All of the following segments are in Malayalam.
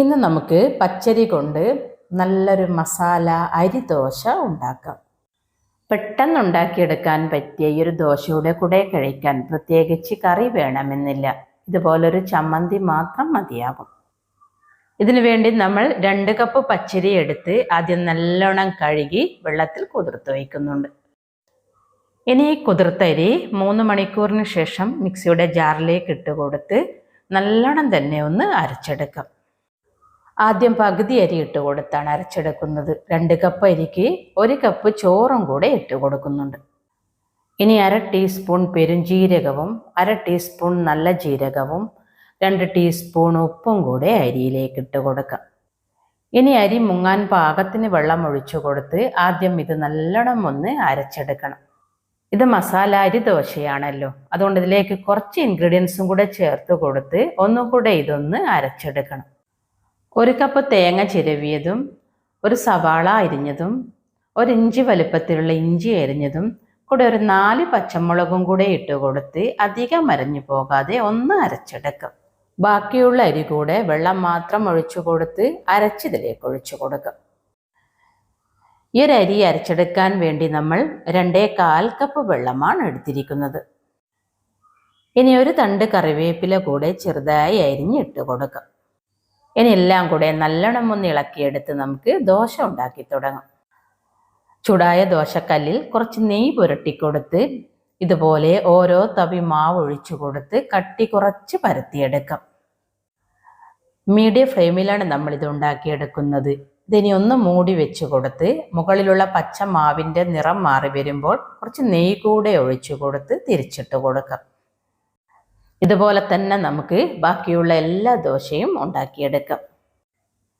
ഇന്ന് നമുക്ക് പച്ചരി കൊണ്ട് നല്ലൊരു മസാല അരി ദോശ ഉണ്ടാക്കാം. പെട്ടെന്ന് ഉണ്ടാക്കിയെടുക്കാൻ പറ്റിയ ഈ ഒരു ദോശയുടെ കൂടെ കഴിക്കാൻ പ്രത്യേകിച്ച് കറി വേണമെന്നില്ല. ഇതുപോലൊരു ചമ്മന്തി മാത്രം മതിയാകും ഇതിനു വേണ്ടി നമ്മൾ രണ്ട് കപ്പ് പച്ചരി എടുത്ത് ആദ്യം നല്ലോണം കഴുകി വെള്ളത്തിൽ കുതിർത്ത് വയ്ക്കുന്നുണ്ട്. ഇനി ഈ കുതിർത്തരി മൂന്ന് മണിക്കൂറിന് ശേഷം മിക്സിയുടെ ജാറിലേക്ക് ഇട്ട് കൊടുത്ത് നല്ലോണം തന്നെ ഒന്ന് അരച്ചെടുക്കാം. ആദ്യം പകുതി അരി ഇട്ട് കൊടുത്താണ് അരച്ചെടുക്കുന്നത്. രണ്ട് കപ്പ് അരിക്ക് ഒരു കപ്പ് ചോറും കൂടെ ഇട്ട് കൊടുക്കുന്നുണ്ട്. ഇനി അര ടീസ്പൂൺ പെരുംജീരകവും അര ടീസ്പൂൺ നല്ല ജീരകവും രണ്ട് ടീസ്പൂൺ ഉപ്പും കൂടെ അരിയിലേക്ക് ഇട്ട് കൊടുക്കാം. ഇനി അരി മുങ്ങാൻ പാകത്തിന് വെള്ളം ഒഴിച്ചു കൊടുത്ത് ആദ്യം ഇത് നല്ലോണം ഒന്ന് അരച്ചെടുക്കണം. ഇത് മസാല അരി ദോശയാണല്ലോ. അതുകൊണ്ട് ഇതിലേക്ക് കുറച്ച് ഇൻഗ്രീഡിയൻസും കൂടെ ചേർത്ത് കൊടുത്ത് ഒന്നും കൂടെ ഇതൊന്ന് അരച്ചെടുക്കണം. ഒരു കപ്പ് തേങ്ങ ചിരവിയതും ഒരു സവാള അരിഞ്ഞതും ഒരു ഇഞ്ചി വലുപ്പത്തിലുള്ള ഇഞ്ചി അരിഞ്ഞതും കൂടെ ഒരു നാല് പച്ചമുളകും കൂടെ ഇട്ട് കൊടുത്ത് അധികം അരഞ്ഞു പോകാതെ ഒന്ന് അരച്ചെടുക്കും. ബാക്കിയുള്ള അരി കൂടെ വെള്ളം മാത്രം ഒഴിച്ചു കൊടുത്ത് അരച്ചിതിലേക്ക് ഒഴിച്ചു കൊടുക്കും. ഈ ഒരു അരി അരച്ചെടുക്കാൻ വേണ്ടി നമ്മൾ രണ്ടേ കാൽ കപ്പ് വെള്ളമാണ് എടുത്തിരിക്കുന്നത്. ഇനി ഒരു തണ്ട് കറിവേപ്പില കൂടെ ചെറുതായി അരിഞ്ഞിട്ട് കൊടുക്കാം. ഇനി എല്ലാം കൂടെ നല്ലോണം ഒന്ന് ഇളക്കിയെടുത്ത് നമുക്ക് ദോശ ഉണ്ടാക്കി തുടങ്ങാം. ചൂടായ ദോശക്കല്ലിൽ കുറച്ച് നെയ്യ് പുരട്ടിക്കൊടുത്ത് ഇതുപോലെ ഓരോ തവി മാവ് ഒഴിച്ചു കൊടുത്ത് കട്ടി കുറച്ച് പരത്തിയെടുക്കാം. മീഡിയം ഫ്ലെയിമിലാണ് നമ്മൾ ഇത് ഉണ്ടാക്കിയെടുക്കുന്നത് ഇതിനി ഒന്ന് മൂടി വെച്ച് കൊടുത്ത് മുകളിലുള്ള പച്ച മാവിന്റെ നിറം മാറി വരുമ്പോൾ കുറച്ച് നെയ്യ് കൂടെ ഒഴിച്ചു കൊടുത്ത് തിരിച്ചിട്ട് കൊടുക്കാം. ഇതുപോലെ തന്നെ നമുക്ക് ബാക്കിയുള്ള എല്ലാ ദോശയും ഉണ്ടാക്കിയെടുക്കാം.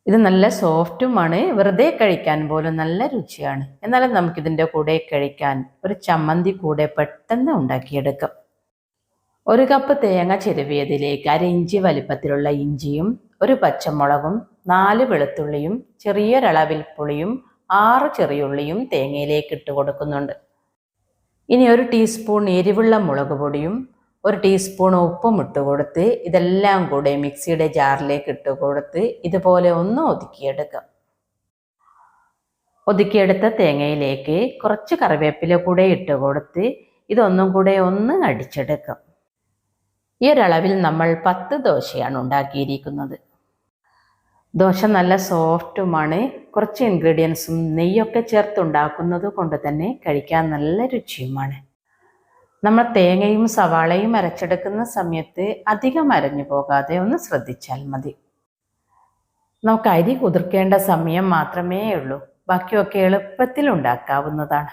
ഇത് നല്ല സോഫ്റ്റുമാണ്. വെറുതെ കഴിക്കാൻ പോലും നല്ല രുചിയാണ്. എന്നാലും നമുക്കിതിന്റെ കൂടെ കഴിക്കാൻ ഒരു ചമ്മന്തി കൂടെ പെട്ടെന്ന് ഉണ്ടാക്കിയെടുക്കാം. ഒരു കപ്പ് തേങ്ങ ചെരുവിയതിലേക്ക് അര ഇഞ്ചി വലിപ്പത്തിലുള്ള ഇഞ്ചിയും ഒരു പച്ചമുളകും നാല് വെളുത്തുള്ളിയും ചെറിയൊരളവിൽ പുളിയും ആറ് ചെറിയുള്ളിയും തേങ്ങയിലേക്ക് ഇട്ട് കൊടുക്കുന്നുണ്ട്. ഇനി ഒരു ടീസ്പൂൺ എരിവുള്ള മുളക് പൊടിയും ഒരു ടീസ്പൂൺ ഉപ്പും ഇട്ട് കൊടുത്ത് ഇതെല്ലാം കൂടെ മിക്സിയുടെ ജാറിലേക്ക് ഇട്ട് കൊടുത്ത് ഇതുപോലെ ഒന്ന് ഒതുക്കിയെടുക്കാം ഒതുക്കിയെടുത്ത തേങ്ങയിലേക്ക് കുറച്ച് കറിവേപ്പില കൂടെ ഇട്ട് കൊടുത്ത് ഇതൊന്നും കൂടെ ഒന്ന് അടിച്ചെടുക്കാം ഈ ഒരളവിൽ നമ്മൾ പത്ത് ദോശയാണ് ഉണ്ടാക്കിയിരിക്കുന്നത്. ദോശ നല്ല സോഫ്റ്റുമാണ്. കുറച്ച് ഇൻഗ്രീഡിയൻസും നെയ്യൊക്കെ ചേർത്ത് ഉണ്ടാക്കുന്നത് കൊണ്ട് തന്നെ കഴിക്കാൻ നല്ല രുചിയുമാണ്. നമ്മൾ തേങ്ങയും സവാളയും അരച്ചെടുക്കുന്ന സമയത്ത് അധികം അരഞ്ഞു പോകാതെ ഒന്ന് ശ്രദ്ധിച്ചാൽ മതി. നമുക്ക് അരി കുതിർക്കേണ്ട സമയം മാത്രമേ ഉള്ളൂ. ബാക്കിയൊക്കെ എളുപ്പത്തിൽ ഉണ്ടാക്കാവുന്നതാണ്.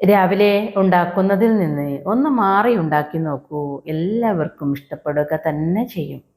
രാവിലെ ഉണ്ടാക്കുന്നതിൽ നിന്ന് ഒന്ന് മാറി ഉണ്ടാക്കി നോക്കൂ. എല്ലാവർക്കും ഇഷ്ടപ്പെടുക തന്നെ ചെയ്യും.